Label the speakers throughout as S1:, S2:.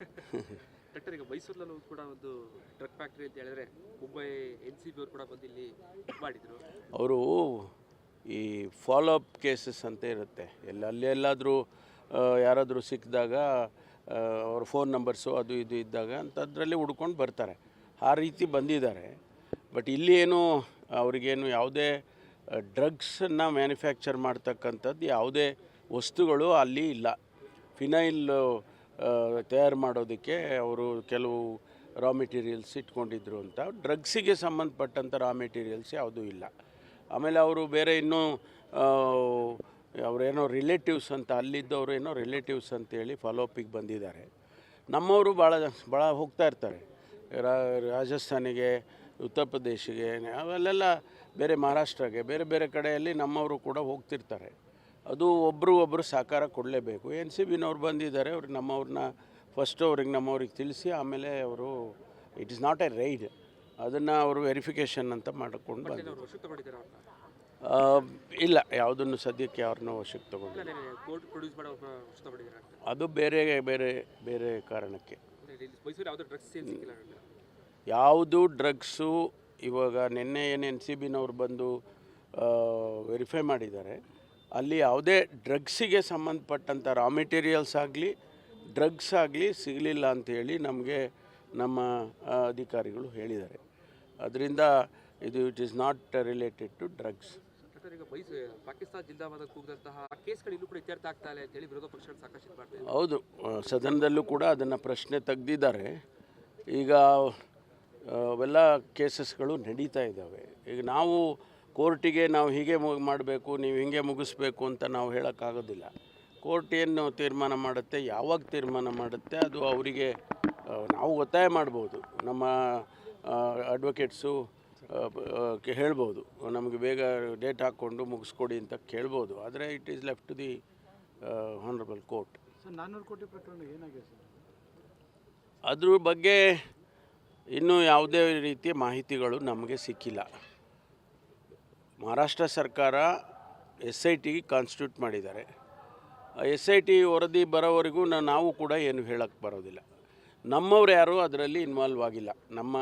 S1: Doctor, ಈಗ ಮೈಸೂರಲ್ಲೂ ಕೂಡ ಒಂದು ಟ್ರಕ್ ಫ್ಯಾಕ್ಟ್ರಿ ಅಂತ ಹೇಳಿದ್ರೆ ಮುಂಬೈ ಎನ್ ಸಿ ಬಿ ಅವರು ಕೂಡ ಬಂದು ಇಲ್ಲಿ ಮಾಡಿದ್ರು.
S2: ಅವರು ಈ ಫಾಲೋ ಅಪ್ ಕೇಸಸ್ ಅಂತ ಇರುತ್ತೆ. ಎಲ್ಲ, ಅಲ್ಲಿ ಎಲ್ಲಾದರೂ ಯಾರಾದರೂ ಸಿಕ್ಕಿದಾಗ ಅವ್ರ ಫೋನ್ ನಂಬರ್ಸು ಅದು ಇದು ಇದ್ದಾಗ ಅಂಥದ್ರಲ್ಲಿ ಹುಡ್ಕೊಂಡು ಬರ್ತಾರೆ. ಆ ರೀತಿ ಬಂದಿದ್ದಾರೆ. ಬಟ್ ಇಲ್ಲಿ ಏನು, ಅವ್ರಿಗೇನು ಯಾವುದೇ ಡ್ರಗ್ಸನ್ನು ಮ್ಯಾನುಫ್ಯಾಕ್ಚರ್ ಮಾಡ್ತಕ್ಕಂಥದ್ದು ಯಾವುದೇ ವಸ್ತುಗಳು ಅಲ್ಲಿ ಇಲ್ಲ. ಫಿನೈಲ್ ತಯಾರು ಮಾಡೋದಕ್ಕೆ ಅವರು ಕೆಲವು ರಾ ಮೆಟೀರಿಯಲ್ಸ್ ಇಟ್ಕೊಂಡಿದ್ರು ಅಂತ. ಡ್ರಗ್ಸಿಗೆ ಸಂಬಂಧಪಟ್ಟಂಥ ರಾ ಮೆಟೀರಿಯಲ್ಸ್ ಯಾವುದೂ ಇಲ್ಲ. ಆಮೇಲೆ ಅವರು ಬೇರೆ ಇನ್ನೂ ಅವರೇನೋ ರಿಲೇಟಿವ್ಸ್ ಅಂತ, ಅಲ್ಲಿದ್ದವರು ಏನೋ ರಿಲೇಟಿವ್ಸ್ ಅಂತೇಳಿ ಫಾಲೋಅಪಿಗೆ ಬಂದಿದ್ದಾರೆ. ನಮ್ಮವರು ಭಾಳ ಭಾಳ ಹೋಗ್ತಾ ಇರ್ತಾರೆ. ರಾಜಸ್ಥಾನಿಗೆ, ಉತ್ತರ ಪ್ರದೇಶಿಗೆ, ಅವೆಲ್ಲೆಲ್ಲ ಬೇರೆ ಮಹಾರಾಷ್ಟ್ರಗೆ, ಬೇರೆ ಬೇರೆ ಕಡೆಯಲ್ಲಿ ನಮ್ಮವರು ಕೂಡ ಹೋಗ್ತಿರ್ತಾರೆ. ಅದು ಒಬ್ಬರು ಒಬ್ಬರು ಸಹಕಾರ ಕೊಡಲೇಬೇಕು. ಎನ್ ಸಿ ಬಿನವ್ರು ಬಂದಿದ್ದಾರೆ ಅವ್ರಿಗೆ ನಮ್ಮವ್ರನ್ನ ಫಸ್ಟು ಅವ್ರಿಗೆ ನಮ್ಮವ್ರಿಗೆ ತಿಳಿಸಿ ಆಮೇಲೆ ಅವರು it is not a raid ಅದನ್ನು ಅವರು ವೆರಿಫಿಕೇಷನ್ ಅಂತ ಮಾಡಿಕೊಂಡು ಇಲ್ಲ ಯಾವುದನ್ನು ಸದ್ಯಕ್ಕೆ ಅವ್ರನ್ನ ವಶಕ್ಕೆ
S1: ಅಂತ.
S2: ಅದು ಬೇರೆ ಬೇರೆ ಬೇರೆ ಕಾರಣಕ್ಕೆ.
S1: ಯಾವುದು ಡ್ರಗ್ಸು
S2: ಇವಾಗ ನಿನ್ನೆ ಏನು ಎನ್ ಸಿ ಬಿನವ್ರು ಬಂದು ವೆರಿಫೈ ಮಾಡಿದ್ದಾರೆ. ಅಲ್ಲಿ ಯಾವುದೇ ಡ್ರಗ್ಸಿಗೆ ಸಂಬಂಧಪಟ್ಟಂಥ ರಾ ಮೆಟೀರಿಯಲ್ಸ್ ಆಗಲಿ ಡ್ರಗ್ಸ್ ಆಗಲಿ ಸಿಗಲಿಲ್ಲ ಅಂಥೇಳಿ ನಮಗೆ ನಮ್ಮ ಅಧಿಕಾರಿಗಳು ಹೇಳಿದ್ದಾರೆ. ಅದರಿಂದ ಇದು it is not related to drugs
S1: Pakistan ಜಿಂದಾಬಾದ್ ಕೂಗದಂತಹ ಕೇಸ್ಗಳು ಇಲ್ಲೂ ಕೂಡ ಇತ್ಯರ್ಥ ಆಗ್ತಾ ಇಲ್ಲ ಅಂತೇಳಿ ವಿರೋಧ ಪಕ್ಷಗಳು ಸಾಕಷ್ಟು ಇದು ಮಾಡ್ತಾ
S2: ಹೌದು ಸದನದಲ್ಲೂ ಕೂಡ ಅದನ್ನು ಪ್ರಶ್ನೆ ತೆಗೆದಿದ್ದಾರೆ. ಈಗ ಅವೆಲ್ಲ ಕೇಸಸ್ಗಳು ನಡೀತಾ ಇದ್ದಾವೆ. ಈಗ ನಾವು ಕೋರ್ಟಿಗೆ ನಾವು ಹೀಗೆ ಮಾಡಬೇಕು ನೀವು ಹೀಗೆ ಮುಗಿಸ್ಬೇಕು ಅಂತ ನಾವು ಹೇಳೋಕ್ಕಾಗೋದಿಲ್ಲ. ಕೋರ್ಟ್ ಏನು ತೀರ್ಮಾನ ಮಾಡುತ್ತೆ ಯಾವಾಗ ತೀರ್ಮಾನ ಮಾಡುತ್ತೆ ಅದು ಅವರಿಗೆ ನಾವು ಒತ್ತಾಯ ಮಾಡ್ಬೋದು. ನಮ್ಮ ಅಡ್ವೊಕೇಟ್ಸು ಹೇಳ್ಬೋದು. ನಮಗೆ ಬೇಗ ಡೇಟ್ ಹಾಕ್ಕೊಂಡು ಮುಗಿಸ್ಕೊಡಿ ಅಂತ ಕೇಳ್ಬೋದು. ಆದರೆ it is left to the honourable court
S3: ಕೋಟಿ ಪ್ರಕರಣ ಏನಾಗಿದೆ
S2: ಅದ್ರ ಬಗ್ಗೆ ಇನ್ನೂ ಯಾವುದೇ ರೀತಿಯ ಮಾಹಿತಿಗಳು ನಮಗೆ ಸಿಕ್ಕಿಲ್ಲ. ಮಹಾರಾಷ್ಟ್ರ ಸರ್ಕಾರ ಎಸ್ ಐ ಟಿ ಕಾನ್ಸ್ಟಿಟ್ಯೂಟ್ ಮಾಡಿದ್ದಾರೆ. ಎಸ್ ಐ ಟಿ ವರದಿ ಬರೋವರೆಗೂ ನಾವು ಕೂಡ ಏನು ಹೇಳಕ್ಕೆ ಬರೋದಿಲ್ಲ. ನಮ್ಮವ್ರು ಯಾರೂ ಅದರಲ್ಲಿ ಇನ್ವಾಲ್ವ್ ಆಗಿಲ್ಲ. ನಮ್ಮ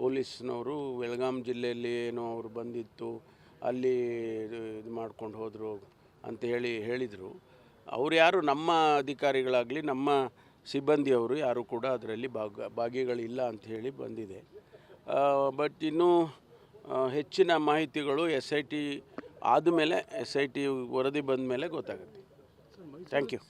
S2: ಪೊಲೀಸ್ನವರು ಬೆಳಗಾಂ ಜಿಲ್ಲೆಯಲ್ಲಿ ಏನೋ ಅವರು ಬಂದಿತ್ತು, ಅಲ್ಲಿ ಇದು ಮಾಡ್ಕೊಂಡು ಹೋದರು ಅಂತ ಹೇಳಿ, ಹೇಳಿದರು. ಅವ್ರು ಯಾರು ನಮ್ಮ ಅಧಿಕಾರಿಗಳಾಗಲಿ, ನಮ್ಮ ಸಿಬ್ಬಂದಿಯವರು ಯಾರು ಕೂಡ ಅದರಲ್ಲಿ ಭಾಗ, ಭಾಗಿಗಳಿಲ್ಲ ಅಂತ ಹೇಳಿ ಬಂದಿದೆ. ಬಟ್ ಇನ್ನೂ ಹೆಚ್ಚಿನ ಮಾಹಿತಿಗಳು ಎಸ್ ಐ ಟಿ ಆದಮೇಲೆ ಎಸ್ ಐ ಟಿ ವರದಿ ಬಂದ ಮೇಲೆ ಗೊತ್ತಾಗುತ್ತೆ ಥ್ಯಾಂಕ್ ಯು